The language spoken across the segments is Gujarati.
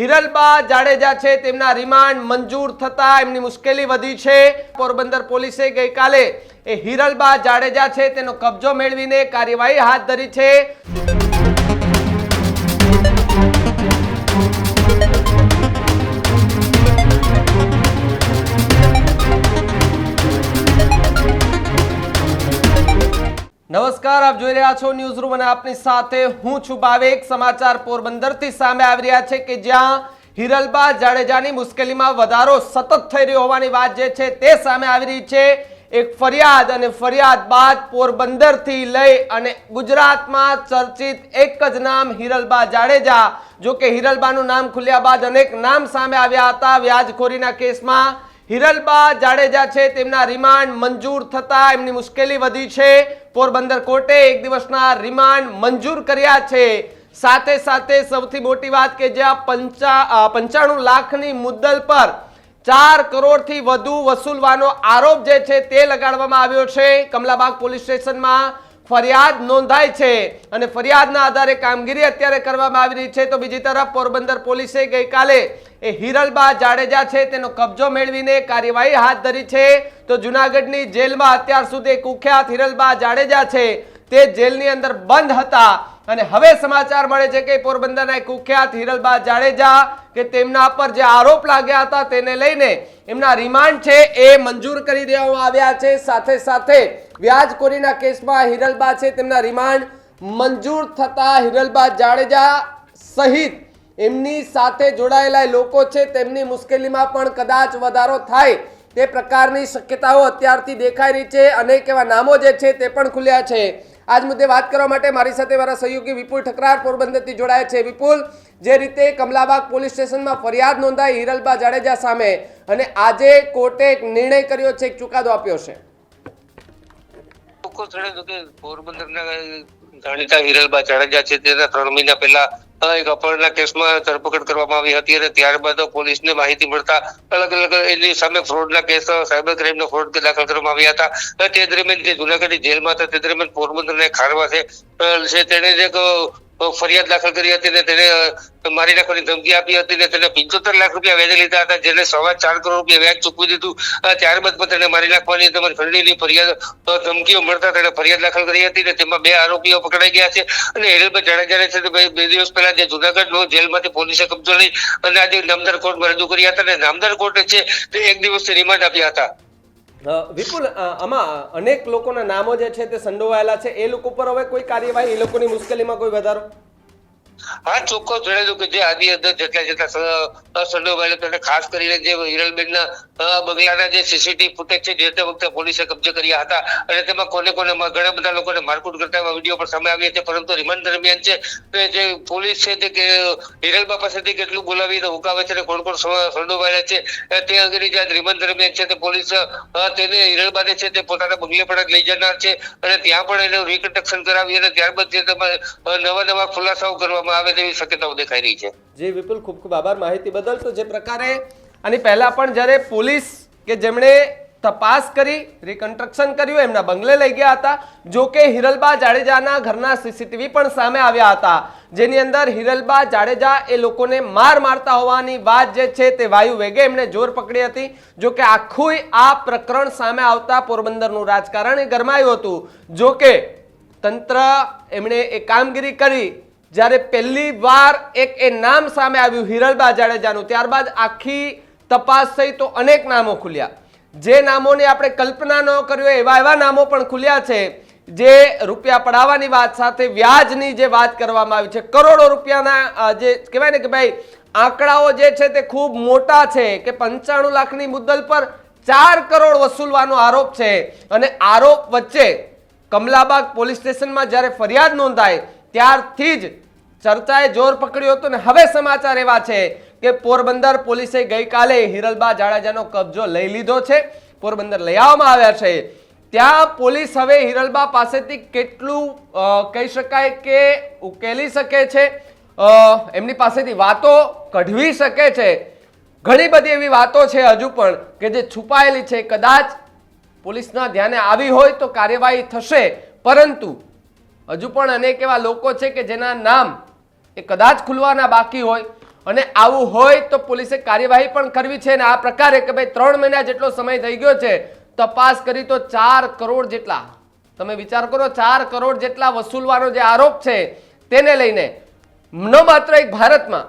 હિરલબા જાડેજા છે, તેમના રિમાન્ડ મંજૂર થતા એમની મુશ્કેલી વધી છે. પોરબંદર પોલીસે ગઈકાલે એ હિરલબા જાડેજા છે, તેનો કબજો મેળવીને કાર્યવાહી હાથ ધરી છે. નમસ્કાર, આપ જોઈ રહ્યા છો ન્યૂઝ રૂમ અને આપની સાથે હું છું ભાવેક. સમાચાર પોરબંદરથી સામે આવી રહ્યા છે કે જ્યાં હિરલબા જાડેજાની મુશ્કેલીમાં વધારો સતત થઈ રહ્યો હોવાની વાત જે છે તે સામે આવી રહી છે. એક ફરિયાદ અને ફરિયાદ બાદ પોરબંદરથી લઈ અને ગુજરાતમાં ચર્ચિત એક જ નામ હિરલબા જાડેજા. જો કે હિરલબાનું નામ ખુલ્યા બાદ અનેક નામ સામે આવ્યા હતા. વ્યાજખોરીના કેસમાં હિરલબા જાડેજા છે, તેમના રિમાન્ડ મંજૂર થતા એમની મુશ્કેલી વધી છે. પોરબંદર કોર્ટે એક દિવસના રિમાન્ડ મંજૂર કર્યા છે. સાથે સાથે સૌથી મોટી વાત કે જ્યાં પંચા પંચાણું લાખની મુદ્દલ પર ચાર કરોડથી વધુ વસૂલવાનો આરોપ જે છે તે લગાડવામાં આવ્યો છે. કમલાબાગ પોલીસ સ્ટેશનમાં ફરિયાદ નોંધાઈ છે અને ફરિયાદના આધારે કામગીરી અત્યારે કરવામાં આવી રહી છે. તો બીજી તરફ પોરબંદર પોલીસે ગઈકાલે એ હિરલબા જાડેજા છે, તેનો કબજો મેળવીને કાર્યવાહી હાથ ધરી છે. તો જુનાગઢની જેલમાં અત્યાર સુધી કુખ્યાત હિરલબા જાડેજા છે, તે જેલની અંદર બંધ હતા. અને હવે સમાચાર મળે છે કે પોરબંદરના કુખ્યાત હિરલબા જાડેજા કે તેમના પર જે આરોપ લાગ્યા હતા તેને લઈને એમના રિમાન્ડ છે, એ મંજૂર કરી દેવામાં આવ્યા છે. સાથે સાથે વ્યાજખોરીના કેસમાં હિરલબા છે, તેમના રિમાન્ડ મંજૂર થતા હિરલબા જાડેજા સહિત એમની સાથે જોડાયેલા લોકો છે, તેમની મુશ્કેલીમાં પણ કદાચ વધારો થાય તે પ્રકારની શક્યતાઓ અત્યારથી દેખાઈ રહી છે. અનેક એવા નામો જે છે તે પણ ખુલ્યા છે. આજ મુદ્દે વાત કરવા માટે મારી સાથે મારા સહયોગી વિપુલ ઠકરાર પોરબંદરથી જોડાયા છે. વિપુલ, જે રીતે કમલાબાગ પોલીસ સ્ટેશનમાં ફરિયાદ નોંધાઈ હિરલબા જાડેજા સામે અને આજે કોર્ટે એક નિર્ણય કર્યો છે, એક ચુકાદો આપ્યો છે. પોરબંદરના જાણીતા હિરલબા જાડેજા છે, તેના ત્રણ મહિના પહેલા એક અપહરણના કેસમાં ધરપકડ કરવામાં આવી હતી અને ત્યારબાદ પોલીસને માહિતી મળતા અલગ અલગ એની સામે ફ્રોડના કેસ, સાયબર ક્રાઇમનો ફ્રોડ દાખલ કરવામાં આવ્યા હતા. તે દરમિયાન જે જુનાગઢની જેલમાં હતા, તે દરમિયાન પોરબંદરના એક ખારવા છે તેને એક ફરિયાદ દાખલ કરી હતી ને તેને મારી નાખવાની ધમકી આપી હતી ને તેને પિંચોતેર લાખ રૂપિયા વ્યાજે લીધા હતા, જેને સવા ચાર કરોડ રૂપિયા વ્યાજ ચૂકવી દીધું. ત્યારબાદ પણ તેને મારી નાખવાની તેમજ ખંડણીની ફરિયાદ ધમકીઓ મળતા તેને ફરિયાદ દાખલ કરી હતી ને તેમાં બે આરોપીઓ પકડાઈ ગયા છે. અને હેરલભાઈ જાડેજાને છે કે બે દિવસ પહેલા જે જુનાગઢ જેલમાંથી પોલીસે કબજો લઈ અને આજે નામદાર કોર્ટમાં રજૂ કર્યા હતા અને નામદાર કોર્ટે છે તે એક દિવસથી રિમાન્ડ આપ્યા હતા. વિપુલ આમાં અનેક લોકોના નામો જે છે તે સંડોવાયેલા છે. એ લોકો પર હવે કોઈ કાર્યવાહી, એ લોકોની મુશ્કેલીમાં કોઈ વધારો? હા, ચોક્કસ જણાવ્યું કે જે આની અંદર જેટલા જેટલા સંડોવાયેલા અને ખાસ કરીને જે હિરલબેનના બંગલાના જે સીસીટીવી ફૂટેજ છે, જે વખતે પોલીસે કબજે કર્યા હતા, અને તેમાં કોને કોને ઘણા બધા લોકોને મારકુટ કરતા એવા વીડિયો પણ સામે આવ્યા છે, પરંતુ રિમાન્ડ દરમિયાન છે જે પોલીસ છે તે હિરલબા પાસેથી કેટલું બોલાવી હુકાવે છે, અને કોણ કોણ સંડોવાયેલા છે તે અંગેની જે રિમાન્ડ દરમિયાન છે તે પોલીસ તેને હિરલબાને છે તે પોતાના બંગલે પણ લઈ જનાર છે, અને ત્યાં પણ એનું રિકન્સ્ટ્રક્શન કરાવી, અને ત્યારબાદ જે નવા નવા ખુલાસાઓ કરવામાં આવે તેવી શક્યતાઓ દેખાઈ રહી છે. જી, વિપુલ, ખૂબ ખૂબ આભાર માહિતી બદલ. તો જે પ્રકારે આની પહેલા પણ જ્યારે પોલીસ કે જેમણે તપાસ કરી રિકન્સ્ટ્રક્શન કર્યું, એમના બંગલે લઈ ગયા હતા. જો કે હિરલબા જાડેજાના ઘરના સીસીટીવી પણ સામે આવ્યા હતા. જેની અંદર હિરલબા જાડેજા એ લોકોને માર મારતા હોવાની વાત જે છે તે વાયુ વેગે એમણે જોર પકડી હતી. જો કે આખું આ પ્રકરણ સામે આવતા પોરબંદરનું રાજકારણ એ ગરમાયું હતું. જો કે તંત્ર એમણે એ કામગીરી કરી જ્યારે પહેલી વાર એક એ નામ સામે આવ્યું હિરલબા જાડેજાનું ત્યારબાદ આખી તપાસ થઈ તો અનેક નામો ખુલ્યા. જે નામોની આપણે કલ્પના ન કરી હોય એવા એવા નામો પણ ખુલ્યા છે, જે રૂપિયા પડાવવાની વાત સાથે વ્યાજની જે વાત કરવામાં આવી છે, કરોડો રૂપિયાના જે કહેવાય ને કે ભાઈ, આંકડાઓ જે છે તે ખૂબ મોટા છે કે પંચાણું લાખની મુદ્દલ પર ચાર કરોડ વસૂલવાનો આરોપ છે. અને આરોપ વચ્ચે કમલાબાગ પોલીસ સ્ટેશનમાં જ્યારે ફરિયાદ નોંધાય ત્યારથી જ ચર્ચાએ જોર પકડ્યું હતું ને હવે સમાચાર એવા છે કે પોરબંદર પોલીસે ગઈકાલે હિરલબા જાડેજાનો કબજો લઈ લીધો છે. પોરબંદર લઈ આવવામાં આવ્યા છે. ત્યાં પોલીસ હવે હિરલબા પાસેથી કેટલું કહી શકાય કે ઉકેલી શકે છે? એમની પાસેથી વાતો કઢવી શકે છે. ઘણી બધી એવી વાતો છે હજુ પણ કે જે છુપાયેલી છે. કદાચ પોલીસના ધ્યાને આવી હોય તો કાર્યવાહી થશે. પરંતુ હજુ પણ અનેક એવા લોકો છે કે જેના નામ એ કદાચ ખુલવાના બાકી હોય અને આવું હોય તો પોલીસે કાર્યવાહી પણ કરવી છે અને આ પ્રકારે કે ભાઈ ત્રણ મહિના જેટલો સમય થઈ ગયો છે, તપાસ કરી તો ચાર કરોડ જેટલા. તમે વિચાર કરો, ચાર કરોડ જેટલા વસૂલવાનો જે આરોપ છે, તેને લઈને ન માત્ર એક ભારતમાં,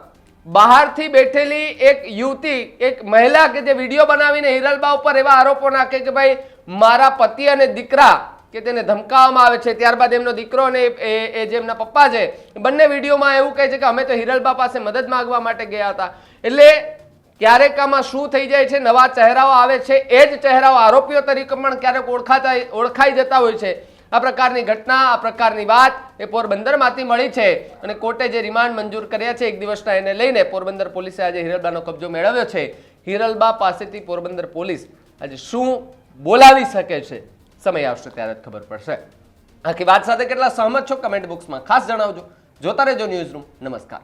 બહારથી બેઠેલી એક યુવતી, એક મહિલા કે જે વીડિયો બનાવીને હિરલબા ઉપર એવા આરોપો નાખે કે ભાઈ, મારા પતિ અને દીકરા કે તેને ધમકાવવામાં આવે છે, ત્યારબાદ એમનો દીકરો અને એ જે એમના પપ્પા છે, બંને વિડીયોમાં એવું કહે છે કે અમે તો હિરલબા પાસે મદદ માગવા માટે ગયા હતા. એટલે ક્યારેક આમાં શું થઈ જાય છે, નવા ચહેરાઓ આવે છે, એ જ ચહેરાઓ આરોપીઓ તરીકે પણ ક્યારેક ઓળખાતા, ઓળખાઈ જતા હોય છે. આ પ્રકારની ઘટના, આ પ્રકારની વાત એ પોરબંદરમાંથી મળી છે અને કોર્ટે જે રિમાન્ડ મંજૂર કર્યા છે, એક દિવસના એને લઈને પોરબંદર પોલીસે આજે હિરલબાનો કબજો મેળવ્યો છે. હિરલબા પાસેથી પોરબંદર પોલીસ આજે શું બોલાવી શકે છે? સમય આવશે ત્યારે જ ખબર પડશે. આખી વાત સાથે કેટલા સહમત છો? કમેન્ટ બોક્સમાં ખાસ જણાવજો. જોતા રહેજો ન્યૂઝ રૂમ નમસ્કાર.